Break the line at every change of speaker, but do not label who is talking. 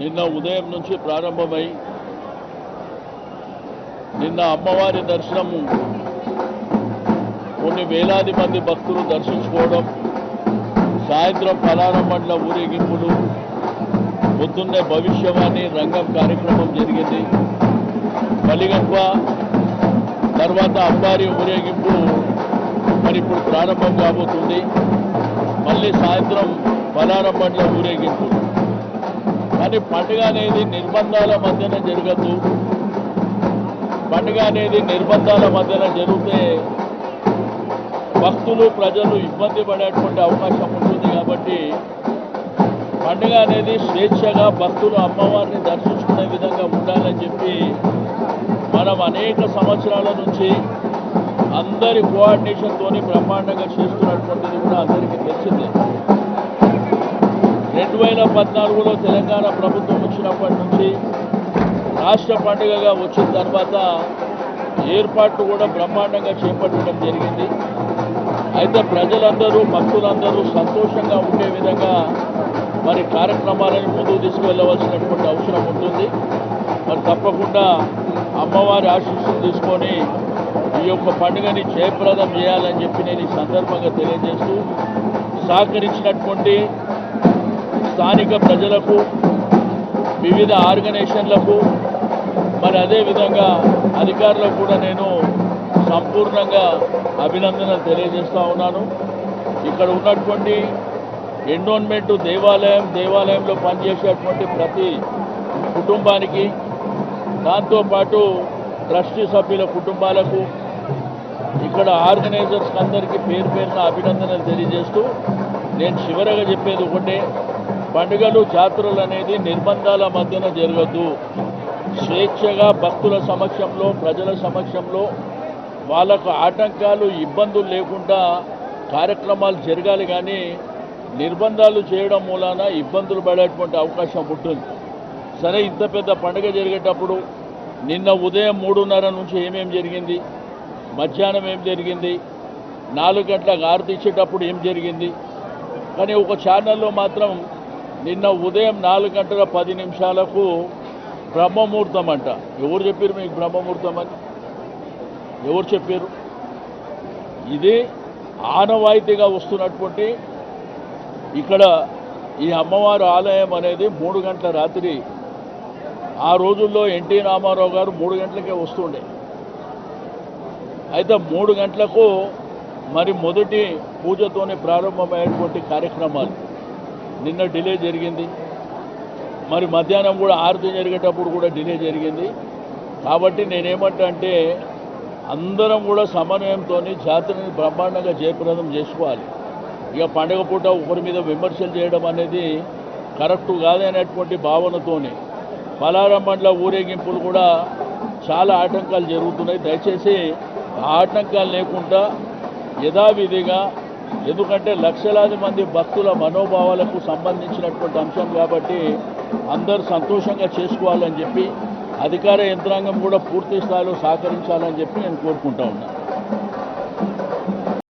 నిన్న ఉదయం నుంచి ప్రారంభమై నిన్న అమ్మవారి దర్శనం కొన్ని వేలాది మంది భక్తులు దర్శించుకోవడం సాయంత్రం పలారం మండల ఊరేగింపులు పొద్దున్నే భవిష్యవాణి రంగం కార్యక్రమం జరిగింది. బలిగంప తర్వాత అంబారి ఊరేగింపు మరి ఇప్పుడు ప్రారంభం కాబోతుంది. మళ్ళీ సాయంత్రం పలారం మండల ఊరేగింపు. కానీ పండుగ అనేది నిర్బంధాల మధ్యన జరగద్దు పండుగ అనేది నిర్బంధాల మధ్యన జరిగితే భక్తులు ప్రజలు ఇబ్బంది పడేటువంటి అవకాశం ఉంటుంది కాబట్టి పండుగ అనేది స్వేచ్ఛగా భక్తులు అమ్మవారిని దర్శించుకునే విధంగా ఉండాలని చెప్పి మనం అనేక సంవత్సరాల నుంచి అందరి కోఆర్డినేషన్తోని బ్రహ్మాండంగా చేస్తున్నటువంటిది కూడా అందరికీ తెలిసిందే. రెండు వేల పద్నాలుగులో తెలంగాణ ప్రభుత్వం వచ్చినప్పటి నుంచి రాష్ట్ర పండుగగా వచ్చిన తర్వాత ఏర్పాట్లు కూడా బ్రహ్మాండంగా చేపట్టడం జరిగింది. అయితే ప్రజలందరూ భక్తులందరూ సంతోషంగా ఉండే విధంగా మరి కార్యక్రమాలను ముందుకు తీసుకువెళ్ళవలసినటువంటి అవసరం ఉంటుంది. మరి తప్పకుండా అమ్మవారి ఆశీస్సులు తీసుకొని ఈ యొక్క పండుగని జయప్రదం చేయాలని చెప్పి నేను ఈ సందర్భంగా తెలియజేస్తూ సహకరించినటువంటి స్థానిక ప్రజలకు వివిధ ఆర్గనైజేషన్లకు మరి అదేవిధంగా అధికారులకు కూడా నేను సంపూర్ణంగా అభినందనలు తెలియజేస్తూ ఉన్నాను. ఇక్కడ ఉన్నటువంటి ఎండోన్మెంట్ దేవాలయం దేవాలయంలో పనిచేసేటువంటి ప్రతి కుటుంబానికి దాంతోపాటు ట్రస్టీ సభ్యుల కుటుంబాలకు ఇక్కడ ఆర్గనైజర్స్ అందరికీ పేరు పేరున అభినందనలు తెలియజేస్తూ నేను చివరగా చెప్పేది ఒకటే పండుగలు జాతరలు అనేది నిర్బంధాల మధ్యన జరగద్దు స్వేచ్ఛగా భక్తుల సమక్షంలో ప్రజల సమక్షంలో వాళ్ళకు ఆటంకాలు ఇబ్బందులు లేకుండా కార్యక్రమాలు జరగాలి కానీ నిర్బంధాలు చేయడం మూలాన ఇబ్బందులు పడేటువంటి అవకాశం ఉంటుంది. సరే ఇంత పెద్ద పండుగ జరిగేటప్పుడు నిన్న ఉదయం మూడున్నర నుంచి ఏమేమి జరిగింది? మధ్యాహ్నం ఏం జరిగింది? నాలుగు గంటలకు ఆరతి ఇచ్చేటప్పుడు ఏం జరిగింది? కానీ ఒక ఛానల్లో మాత్రం నిన్న ఉదయం నాలుగు గంటల పది నిమిషాలకు బ్రహ్మముహూర్తం అంట ఎవరు చెప్పారు మీకు బ్రహ్మముహూర్తం అని? ఎవరు చెప్పారు ఇది ఆనవాయితీగా వస్తున్నటువంటి ఇక్కడ ఈ అమ్మవారి ఆలయం అనేది మూడు గంటల రాత్రి. ఆ రోజుల్లో ఎన్టీ రామారావు గారు మూడు గంటలకే వస్తుండే. అయితే మూడు గంటలకు మరి మొదటి పూజతోనే ప్రారంభమైనటువంటి కార్యక్రమాలు. నిన్న డిలే జరిగింది. మరి మధ్యాహ్నం కూడా ఆరతి జరిగేటప్పుడు కూడా డిలే జరిగింది. కాబట్టి నేనేమంటే అందరం కూడా సమన్వయంతో జాతరని బ్రహ్మాండంగా జయప్రదం చేసుకోవాలి. ఇక పండగ పూట ఒకరి మీద విమర్శలు చేయడం అనేది కరెక్ట్ కాదనేటువంటి భావనతోనే. పలారం మండల ఊరేగింపులు కూడా చాలా ఆటంకాలు జరుగుతున్నాయి. దయచేసి ఆ ఆటంకాలు లేకుండా యథావిధిగా ఎందుకంటే లక్షలాది మంది భక్తుల మనోభావాలకు సంబంధించినటువంటి అంశం కాబట్టి అందరూ సంతోషంగా చేసుకోవాలని చెప్పి అధికార యంత్రాంగం కూడా పూర్తి స్థాయిలో సహకరించాలని చెప్పి నేను కోరుకుంటా ఉన్నాను